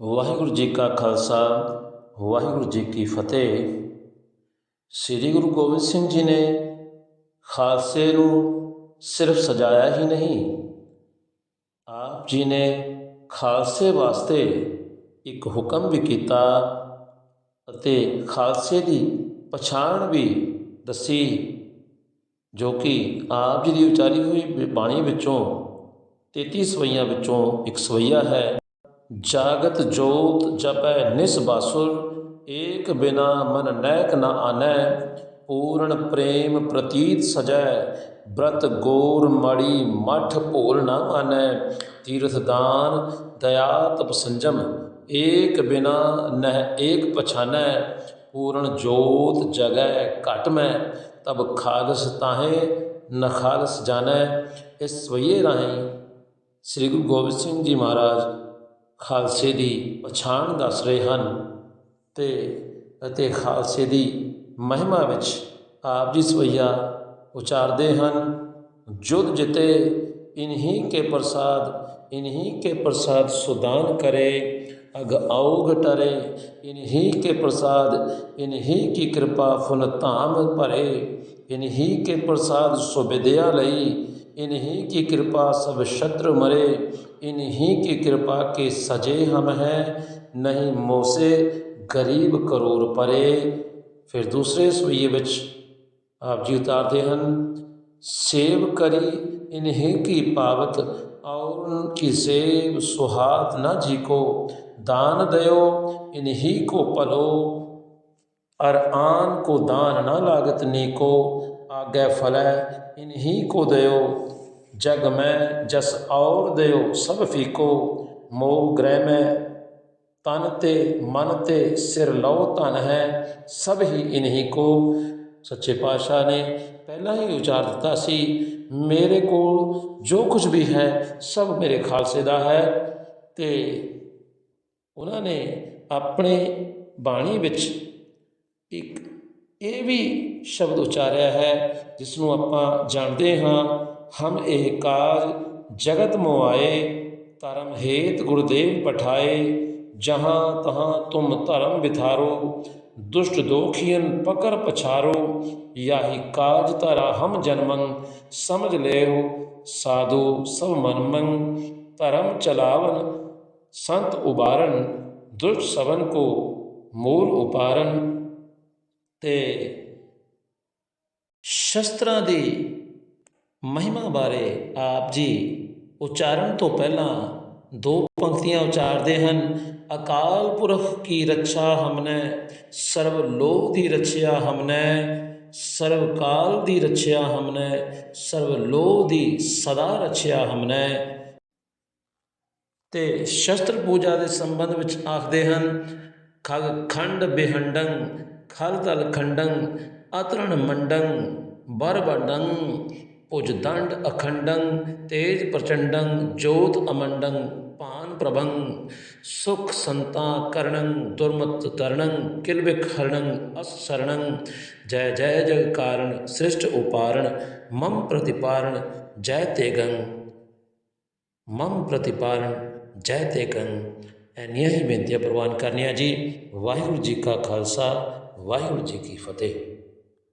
ਵਾਹਿਗੁਰੂ ਜੀ ਕਾ ਖਾਲਸਾ, ਵਾਹਿਗੁਰੂ ਜੀ ਕੀ ਫਤਿਹ। ਸ੍ਰੀ ਗੁਰੂ ਗੋਬਿੰਦ ਸਿੰਘ ਜੀ ਨੇ ਖਾਲਸੇ ਨੂੰ ਸਿਰਫ ਸਜਾਇਆ ਹੀ ਨਹੀਂ, ਆਪ ਜੀ ਨੇ ਖਾਲਸੇ ਵਾਸਤੇ ਇੱਕ ਹੁਕਮ ਵੀ ਕੀਤਾ ਅਤੇ ਖਾਲਸੇ ਦੀ ਪਛਾਣ ਵੀ ਦੱਸੀ, ਜੋ ਕਿ ਆਪ ਜੀ ਦੀ ਉਚਾਰੀ ਹੋਈ ਬਾਣੀ ਵਿੱਚੋਂ 33 ਸਵਈਆਂ ਵਿੱਚੋਂ ਇੱਕ ਸਵਈਆ ਹੈ। ਜਾਗਤ ਜੋਤ ਜਪੈ ਨਿਸ ਬਾਸੁਰ, ਏਕ ਬਿਨਾ ਮਨ ਨੈਕ ਨ ਆਨੈ, ਪੂਰਨ ਪ੍ਰੇਮ ਪ੍ਰਤੀਤ ਸਜੈ, ਬ੍ਰਤ ਗੋਰ ਮੜੀ ਮਠ ਭੋਲ ਨ ਆਨੈ, ਤੀਰਥ ਦਾਨ ਦਇਆ ਤਪ ਸੰਜਮ ਏਕ ਬਿਨਾ ਨਹਿ ਏਕ ਪਛਾਨੈ, ਪੂਰਨ ਜੋਤ ਜਗੈ ਘਟ ਮੈਂ, ਤਬ ਖਾਲਸ ਤਾਹੇ ਨ ਖਾਲਸ ਜਾਣੈ, ਇਸ ਸਵਈਏ ਰਾਹੀਂ ਸ੍ਰੀ ਗੁਰੂ ਗੋਬਿੰਦ ਸਿੰਘ ਜੀ ਮਹਾਰਾਜ ਖਾਲਸੇ ਦੀ ਪਛਾਣ ਦੱਸ ਰਹੇ ਹਨ ਤੇ ਅਤੇ ਖਾਲਸੇ ਦੀ ਮਹਿਮਾ ਵਿੱਚ ਆਪ ਜੀ ਸਵਈਆ ਉਚਾਰਦੇ ਹਨ। ਜੁਦ ਜਿਤੇ ਇਨਹੀ ਕੇ ਪ੍ਰਸਾਦ, ਇਨਹੀ ਕੇ ਪ੍ਰਸਾਦ ਸੁਦਾਨ ਕਰੇ, ਅਗ ਔਗ ਟਰੇ, ਇਨਹੀ ਕੇ ਪ੍ਰਸਾਦ, ਇਨਹੀ ਕੀ ਕਿਰਪਾ ਫੁਨ ਧਾਮ ਭਰੇ, ਇਨਹੀ ਕੇ ਪ੍ਰਸਾਦ ਸੁਬਿਦਿਆ ਲਈ انہیں کی کرپا سب شتر مرے انہیں کی کرپا کے سجے ہم ہیں، نہیں موسے غریب کرور پرے۔ پھر دوسرے سوئیے بچ آپ جی اتارتے ہیں، سیب کری انہیں کی پاوت، اور ان کی سیب سہات نہ جی کو دان دیو انہی کو پلو، ارآن کو دان نہ لاگت نیکو۔ ਆਗੇ ਫਲੈ, ਇਨਹੀ ਕੋ ਦਇਓ ਜਗ ਮੈਂ ਜਸ ਔਰ ਦਇਓ ਸਭ ਫੀਕੋ। ਮੋਹ ਗ੍ਰਹਿ ਮੈਂ, ਤਨ ਤੇ ਮਨ ਤੇ ਸਿਰ ਲਓ ਧਨ ਹੈ, ਸਭ ਹੀ ਇਨਹੀ ਕੋ। ਸੱਚੇ ਪਾਤਸ਼ਾਹ ਨੇ ਪਹਿਲਾਂ ਹੀ ਉਚਾਰ ਦਿੱਤਾ ਸੀ, ਮੇਰੇ ਕੋਲ ਜੋ ਕੁਝ ਵੀ ਹੈ, ਸਭ ਮੇਰੇ ਖਾਲਸੇ ਦਾ ਹੈ। ਤੇ ਉਹਨਾਂ ਨੇ ਆਪਣੇ ਬਾਣੀ ਵਿੱਚ ਇੱਕ ਇਹ ਵੀ ਸ਼ਬਦ ਉਚਾਰਿਆ ਹੈ ਜਿਸ ਨੂੰ ਆਪਾਂ ਜਾਣਦੇ ਹਾਂ, ਹਮ ਇਹ ਕਾਜ ਜਗਤ ਮੁਆਏ, ਧਰਮ ਹੇਤ ਗੁਰਦੇਵ ਪਠਾਏ, ਜਹਾਂ ਤਹਾਂ ਤੁਮ ਧਰਮ ਵਿਥਾਰੋ, ਦੁਸ਼ਟ ਦੋਖੀਨ ਪਕਰ ਪਛਾਰੋ, ਯਾਹੀ ਕਾਜ ਧਰਾ ਹਮ ਜਨਮੰ, ਸਮਝ ਲਿਓ ਸਾਧੂ ਸਭ ਮਨਮੰ ਧਰਮ ਚਲਾਵਨ ਸੰਤ ਉਬਾਰਨ, ਦੁਸ਼ਟ ਸਵਨ ਕੋ ਮੂਲ ਉਪਾਰਨ, ਤੇ ਸ਼ਸਤਰਾਂ ਦੀ ਮਹਿਮਾ ਬਾਰੇ ਆਪ ਜੀ ਉਚਾਰਨ ਤੋਂ ਪਹਿਲਾਂ ਦੋ ਪੰਕਤੀਆਂ ਉਚਾਰਦੇ ਹਨ, ਅਕਾਲ ਪੁਰਖ ਕੀ ਰੱਛਾ ਹਮਨੇ ਸਰਬ ਲੋਕ ਦੀ ਰੱਛਿਆ ਹਮਨੇ ਸਰਬ ਕਾਲ ਦੀ ਰੱਛਿਆ ਹਮਨੇ ਸਰਬ ਲੋਕ ਦੀ ਸਦਾ ਰੱਛਿਆ ਹਮਨੇ। ਤੇ ਸ਼ਸਤਰ ਪੂਜਾ ਦੇ ਸੰਬੰਧ ਵਿੱਚ ਆਖਦੇ ਹਨ, ਖਗ ਖੰਡ ਬਿਹੰਡੰ, ਖਲ ਤਲ ਖੰਡੰ ਅਤਰਣ ਮੰਡੰ ਬਰ ਬਡੰ ਭੁਜ ਦੰਡ ਅਖੰਡੰ, ਤੇਜ ਪ੍ਰਚੰਡੰ, ਜੋਤ ਅਮੰਡੰ, ਪਾਨ ਪ੍ਰਭੰ, ਸੁਖ ਸੰਤਾ ਕਰਣੰ ਦੁਰਮਤ ਤਰਣੰ ਕਿਲਵਿਕ ਹਰਣੰ ਅਸ ਸਰਣੰ ਜੈ ਜੈ ਜਗ ਕਾਰਣ ਸ੍ਰਿਸ਼ਟ ਉਪਾਰਣ ਮਮ ਪ੍ਰਤਿਪਾਰਣ ਜੈ ਤੇਗੰ ਮਮ ਪ੍ਰਤਿਪਾਰਣ ਜੈ ਤੇਗੰ ਐਨੀਆਂ ਹੀ ਬੇਨਤੀਆਂ ਪ੍ਰਵਾਨ ਕਰਨੀਆਂ ਜੀ। ਵਾਹਿਗੁਰੂ ਜੀ ਕਾ ਖਾਲਸਾ, ਵਾਹਿਗੁਰੂ ਜੀ ਕੀ ਫਤਿਹ।